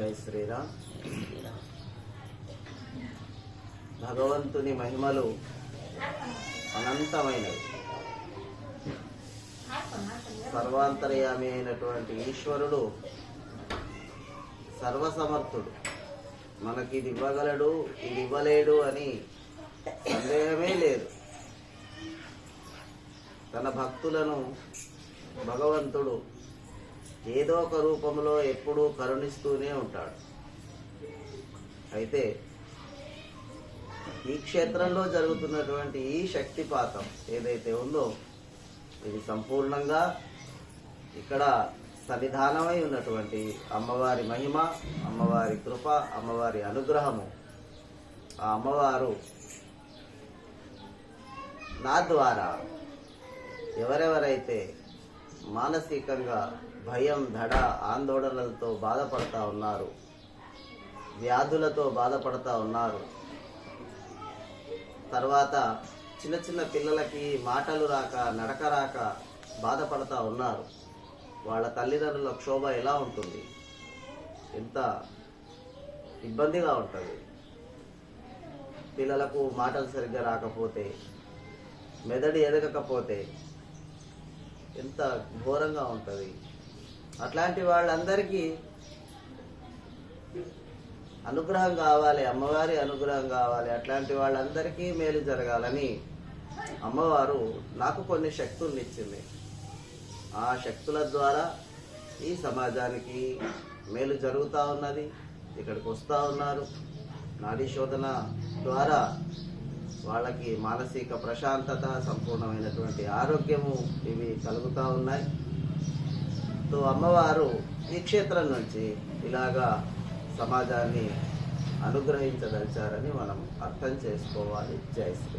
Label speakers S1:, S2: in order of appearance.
S1: జై శ్రీరామ్. భగవంతుని మహిమలు అనంతమైనవి. సర్వాంతర్యామి అయినటువంటి ఈశ్వరుడు సర్వసమర్థుడు. మనకి ఇది ఇవ్వగలడు ఇది ఇవ్వలేడు అని సందేహమే లేదు. తన భక్తులను భగవంతుడు ఏదో ఒక రూపంలో ఎప్పుడూ కరుణిస్తూనే ఉంటాడు. అయితే ఈ క్షేత్రంలో జరుగుతున్నటువంటి ఈ శక్తిపాతం ఏదైతే ఉందో ఇది సంపూర్ణంగా ఇక్కడ సన్నిధానమై ఉన్నటువంటి అమ్మవారి మహిమ అమ్మవారి కృప అమ్మవారి అనుగ్రహము. ఆ అమ్మవారు నా ద్వారా ఎవరెవరైతే మానసికంగా భయం దడ ఆందోళనలతో బాధపడతా ఉన్నారు. వ్యాధులతో బాధపడతా ఉన్నారు. తర్వాత చిన్న చిన్న పిల్లలకి మాటలు రాక నడక రాక బాధపడతా ఉన్నారు. వాళ్ళ తల్లిదండ్రుల క్షోభ ఎలా ఉంటుంది? ఎంత ఇబ్బందిగా ఉంటుంది? పిల్లలకు మాటలు సరిగ్గా రాకపోతే మెదడు ఎదగకపోతే ఎంత ఘోరంగా ఉంటుంది. అట్లాంటి వాళ్ళందరికీ అనుగ్రహం కావాలి అమ్మవారి అనుగ్రహం కావాలి అట్లాంటి వాళ్ళందరికీ మేలు జరగాలని అమ్మవారు నాకు కొన్ని శక్తుల్ని ఇచ్చింది ఆ శక్తుల ద్వారా ఈ సమాజానికి మేలు జరుగుతూ ఉన్నది. ఇక్కడికి వస్తూ ఉన్నారు. నాడీ శోధన ద్వారా వాళ్ళకి మానసిక ప్రశాంతత సంపూర్ణమైనటువంటి ఆరోగ్యము ఇవి కలుగుతూ ఉన్నాయి. తో అమ్మవారు ఈ క్షేత్రం నుంచి ఇలాగా సమాజాన్ని అనుగ్రహించదలిచారని మనం అర్థం చేసుకోవాలి. జై శ్రీ